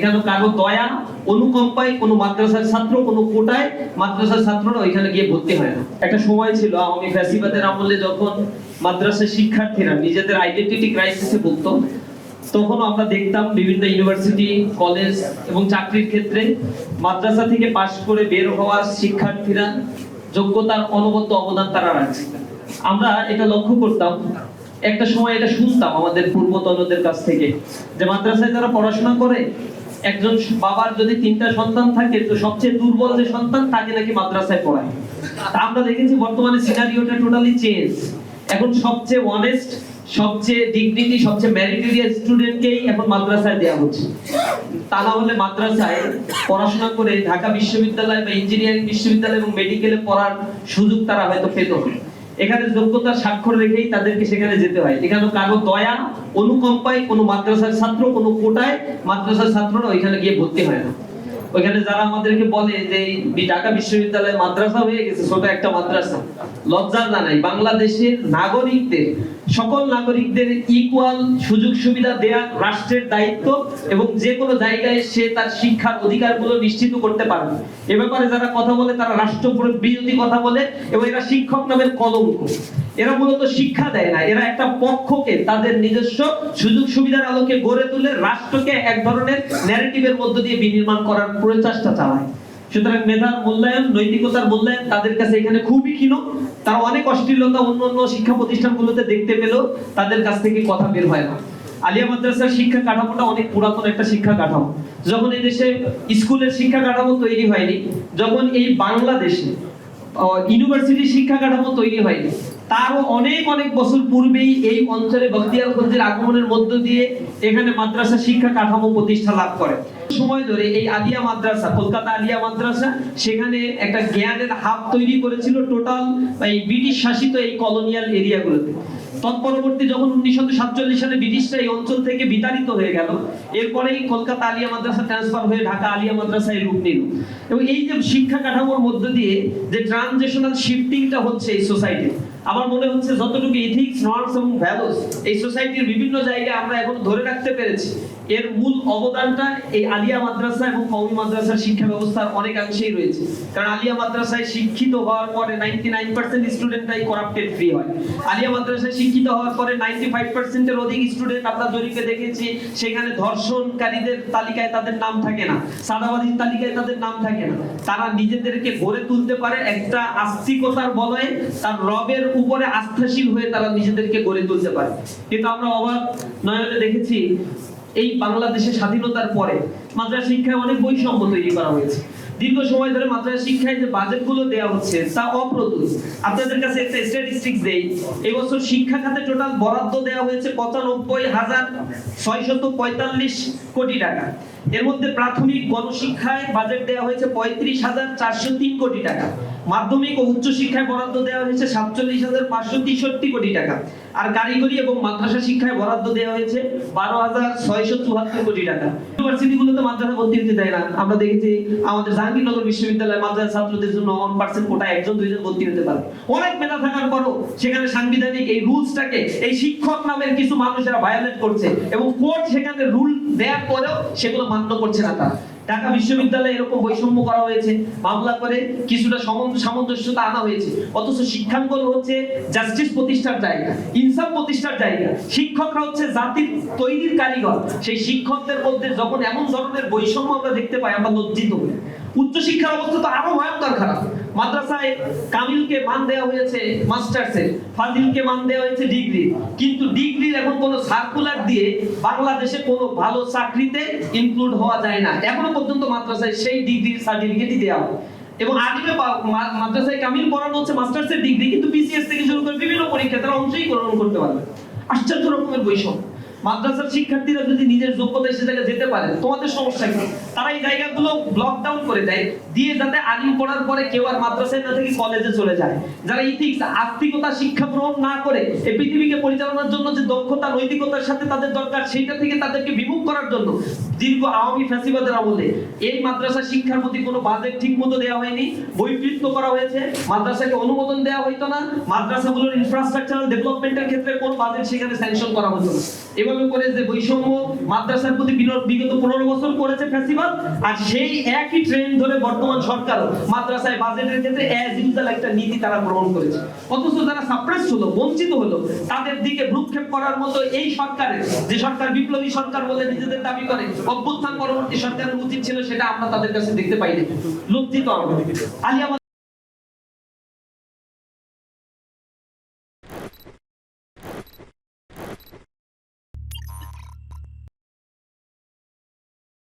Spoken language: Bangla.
এখানে কারও দয়া, অনুকম্পায় কোনো মাদ্রাসার ছাত্র, কোনো কোটায় মাদ্রাসার ছাত্ররা ওইখানে গিয়ে ভর্তি হয় না। একটা সময় ছিল, আওয়ামী ফ্যাসিবাদের আমলে যখন মাদ্রাসার শিক্ষার্থীরা নিজেদের আইডেন্টিটি ক্রাইসিসে ভুগত তখন আমরা দেখতাম বিভিন্ন ইউনিভার্সিটি কলেজ এবং চাকরির ক্ষেত্রে মাদ্রাসা থেকে পাশ করে বের হওয়া শিক্ষার্থীরা যোগ্যতার অনবদ্য অবদান তারা রাখছে। আমরা এটা লক্ষ্য করতাম, একটা সময় এটা শুনতাম আমাদের পূর্বতনদের কাছ থেকে, যে মাদ্রাসায় যারা পড়াশোনা করে একজন বাবার যদি তিনটা সন্তান থাকে, তো সবচেয়ে দুর্বল যে সন্তান, তাকে নাকি মাদ্রাসায় পড়ায়। তা আমরা দেখেছি বর্তমানে সিনারিওটা টোটালি চেঞ্জ এখন সবচেয়ে অনেস্ট সবচেয়ে ডিগনিটি সবচেয়ে ম্যারিটোরিয়াস স্টুডেন্টকেই এখন মাদ্রাসায় দেওয়া হচ্ছে। তা না হলে মাদ্রাসায় পড়াশোনা করে ঢাকা বিশ্ববিদ্যালয় বা ইঞ্জিনিয়ারিং বিশ্ববিদ্যালয় এবং মেডিকেলে পড়ার সুযোগ তারা হয়তো পেত। এখানে যোগ্যতার স্বাক্ষর রেখেই তাদেরকে সেখানে যেতে হয়। এখানে কারও দয়া, অনুকম্পায় কোনো মাদ্রাসার ছাত্র, কোনো কোটায় মাদ্রাসার ছাত্ররা ওইখানে গিয়ে ভর্তি হয় না। ওইখানে যারা আমাদেরকে বলে যে ঢাকা বিশ্ববিদ্যালয় মাদ্রাসা হয়ে গেছে, ছোট একটা মাদ্রাসা, লজ্জা জানাই বাংলাদেশের নাগরিকদের, সকল নাগরিকদের ইকুয়াল সুযোগ সুবিধা দেয়া রাষ্ট্রের দায়িত্ব এবং যে কোনো জায়গায় সে তার শিক্ষার অধিকারগুলো নিশ্চিত করতে পারবে। এ ব্যাপারে যারা কথা বলে, তারা রাষ্ট্র বিরোধী কথা বলে এবং এরা শিক্ষক নামের কলঙ্ক। এরা মূলত শিক্ষা দেয় না, এরা একটা পক্ষকে, তাদের নিজস্ব সুযোগ সুবিধার আলোকে গড়ে তুলে রাষ্ট্রকে এক ধরনের ন্যারেটিভের মধ্য দিয়ে বিনির্মাণ করার প্রচেষ্টা চালায়। সুতরাং মেধার মূল্যায়ন, নৈতিকতার মূল্যায়ন তাদের কাছে এখানে খুবই ক্ষীণ। তারা অনেক অশ্লীলতা অন্য শিক্ষা প্রতিষ্ঠানগুলোতে দেখতে পেলেও তাদের কাছ থেকে কথা বের হয় না। আলিয়া মাদ্রাসার শিক্ষা কাঠামোটা অনেক পুরাতন একটা শিক্ষা কাঠামো। যখন এই দেশে স্কুলের শিক্ষা কাঠামো তৈরি হয়নি, যখন এই বাংলাদেশে ইউনিভার্সিটি শিক্ষা কাঠামো তৈরি হয়নি তারও অনেক অনেক বছর পূর্বেই এই অঞ্চলে বখতিয়ারগঞ্জের আগমনের মধ্য দিয়ে এখানে মাদ্রাসা শিক্ষা কাঠামো প্রতিষ্ঠা লাভ করে। সময় ধরে এই আলিয়া মাদ্রাসা, কলকাতা আলিয়া মাদ্রাসা, সেখানে একটা জ্ঞানের হাব তৈরি করেছিল টোটাল এই ব্রিটিশ শাসিত এই কলোনিয়াল এরিয়াগুলোতে তৎপরবর্তী যখন উনিশশো সাতচল্লিশ সালে ব্রিটিশরা এই অঞ্চল থেকে বিতাড়িত হয়ে গেল, এরপরেই কলকাতা আলিয়া মাদ্রাসা ট্রান্সফার হয়ে ঢাকা আলিয়া মাদ্রাসায় রূপ নিল। এবং এই যে শিক্ষা কাঠামোর মধ্য দিয়ে যে ট্রানজেশনাল শিফটিংটা হচ্ছে এই সোসাইটি আমার মনে হচ্ছে যতটুকু ইথিক্স নর্মস এবং ভ্যালুস এই সোসাইটির বিভিন্ন জায়গায় আমরা এখন ধরে রাখতে পেরেছি, এর মূল অবদানটা এই আলিয়া মাদ্রাসা এবং কওমি মাদ্রাসার শিক্ষা ব্যবস্থার অনেকাংশেই রয়েছে। কারণ আলিয়া মাদ্রাসায় শিক্ষিত হওয়ার পরে 99% স্টুডেন্টরাই করাপ্টেড ফ্রি হয়। আলিয়া মাদ্রাসায় শিক্ষিত হওয়ার পরে 95% এর অধিক স্টুডেন্ট আমরা জরিপে দেখেছি, সেখানে ধর্ষণকারীদের তালিকায় তাদের নাম থাকে না, সাদাবাদীর তালিকায় তাদের নাম থাকে না। তারা নিজেদেরকে গড়ে তুলতে পারে একটা আস্তিকতার বলয়ে, তার রবের উপরে আস্থাশীল হয়ে তারা নিজেদেরকে গড়ে তুলতে পারে। কিন্তু আমরা অবাক, নয়নে দেখেছি এই বাংলাদেশের স্বাধীনতার পরে মাদ্রাসা শিক্ষায় অনেক বৈষম্য তৈরি করা হয়েছে। দীর্ঘ সময় ধরে মাদ্রাসা শিক্ষায় যে বাজেটগুলো দেওয়া হচ্ছে তা অপ্রতুল। আপনাদের কাছে একটা স্ট্যাটিস্টিক্স দেই, এবছর শিক্ষা খাতে টোটাল বরাদ্দ দেওয়া হয়েছে পঁচানব্বই হাজার ছয়শত পঁয়তাল্লিশ কোটি টাকা। এর মধ্যে প্রাথমিক গণশিক্ষায় বাজেট দেওয়া হয়েছে পঁয়ত্রিশ হাজার চারশো তিন কোটি টাকা। মাধ্যমিক ও উচ্চ শিক্ষায় বরাদ্দ দেওয়া হয়েছে সাতচল্লিশ হাজার পাঁচশো তেষট্টি কোটি টাকা। আর কারিগরি এবং মাদ্রাসা শিক্ষায় বরাদ্দ দেওয়া হয়েছে বারো হাজার ছয়শো চুয়াত্তর কোটি টাকা। ইউনিভার্সিটি গুলোতে মাদ্রাসা ভর্তি হতে দেয় না। আমরা দেখেছি আমাদের জাহাঙ্গীরনগর বিশ্ববিদ্যালয় মাদ্রাসা ছাত্রদের জন্য ওয়ান পার্সেন্ট কোটা একজন, দুইজন ভর্তি হতে পারে। অনেক মেধা থাকার পরও সেখানে সাংবিধানিক এই রুলসটাকে এই শিক্ষক নামের কিছু মানুষেরা ভায়োলেট করছে এবং কোর্ট সেখানে রুল দেওয়ার পরেও সেগুলো মান্য করছে না তারা। ঢাকা বিশ্ববিদ্যালয়ে এরকম বৈষম্য করা হয়েছে, মামলা করে কিছুটা সামঞ্জস্যতা আনা হয়েছে। অথচ শিক্ষাঙ্গন হচ্ছে জাস্টিস প্রতিষ্ঠার জায়গা, ইনসাফ প্রতিষ্ঠার জায়গা। শিক্ষকরা হচ্ছে জাতির তৈরির কারিগর। সেই শিক্ষকদের মধ্যে যখন এমন ধরনের বৈষম্য আমরা দেখতে পাই, আমরা লজ্জিত হই। উচ্চ শিক্ষার অবস্থা তো আরও ভয়ঙ্কর খারাপ। মাদ্রাসায় কামিলকে মান দেওয়া হয়েছে মাস্টার্সে, ফাজিলকে মান দেওয়া হয়েছে ডিগ্রি। কিন্তু ডিগ্রির এখন কোনো সার্কুলার দিয়ে বাংলাদেশে কোনো ভালো চাকরিতে ইনক্লুড হওয়া যায় না। এখনও পর্যন্ত মাদ্রাসায় সেই ডিগ্রির সার্টিফিকেটই দেওয়া হয়। এবং আদিমে মাদ্রাসায় কামিল পড়ানো হচ্ছে মাস্টার্সের ডিগ্রি, কিন্তু বিসিএস থেকে শুরু করে বিভিন্ন পরীক্ষা তারা অংশই গ্রহণ করতে পারবে। আশ্চর্য রকমের বৈষম্য। মাদ্রাসার শিক্ষার্থীরা যদি নিজের যোগ্যতা সে জায়গায় যেতে পারে, তোমাদের সমস্যা কি? তারা এই জায়গাগুলো ব্লক ডাউন করে দেয়, দিয়ে যাতে আলিম পড়ার পরে কেউ আর মাদ্রাসায় না থেকে কলেজে চলে যায়। যারা ইথিক্স আস্তিকতা শিক্ষা গ্রহণ না করে, এই পৃথিবীকে পরিচালনার জন্য যে দক্ষতা, নৈতিকতার সাথে তাদের দরকার, সেইটা থেকে তাদেরকে বিমুখ করার জন্য দীর্ঘ আওয়ামী ফ্যাসিবাদের আমলে এই মাদ্রাসা শিক্ষার প্রতি কোনো বাজেট ঠিক মতো দেওয়া হয়নি বৈপরীত্য করা হয়েছে, মাদ্রাসাকে অনুমোদন দেওয়া হইতো না, মাদ্রাসাগুলোর ইনফ্রাস্ট্রাকচারাল ডেভেলপমেন্টের ক্ষেত্রে কোনো বাজেট সেখানে স্যাংশন করা হতো না। এভাবে করে যে বৈষম্য মাদ্রাসার প্রতি বিগত পনেরো বছর করেছে ফ্যাসিবাদ, আর সেই একই ট্রেন্ড ধরে বর্তমান সরকার মাদ্রাসায় বাজেটের ক্ষেত্রে অ্যাজ ইউজুয়াল একটা নীতি তারা গ্রহণ করেছে। অথচ যারা সাপ্রেস হলো, বঞ্চিত হলো, তাদের দিকে ভ্রুক্ষেপ করার মতো এই সরকারের যে সরকার বিপ্লবী সরকার বলে নিজেদের দাবি করে, অভ্যুত্থান পরবর্তী সরকারের উচিত ছিল সেটা আমরা তাদের কাছে দেখতে পাইনি। লজ্জিত আমরা। আলিয়া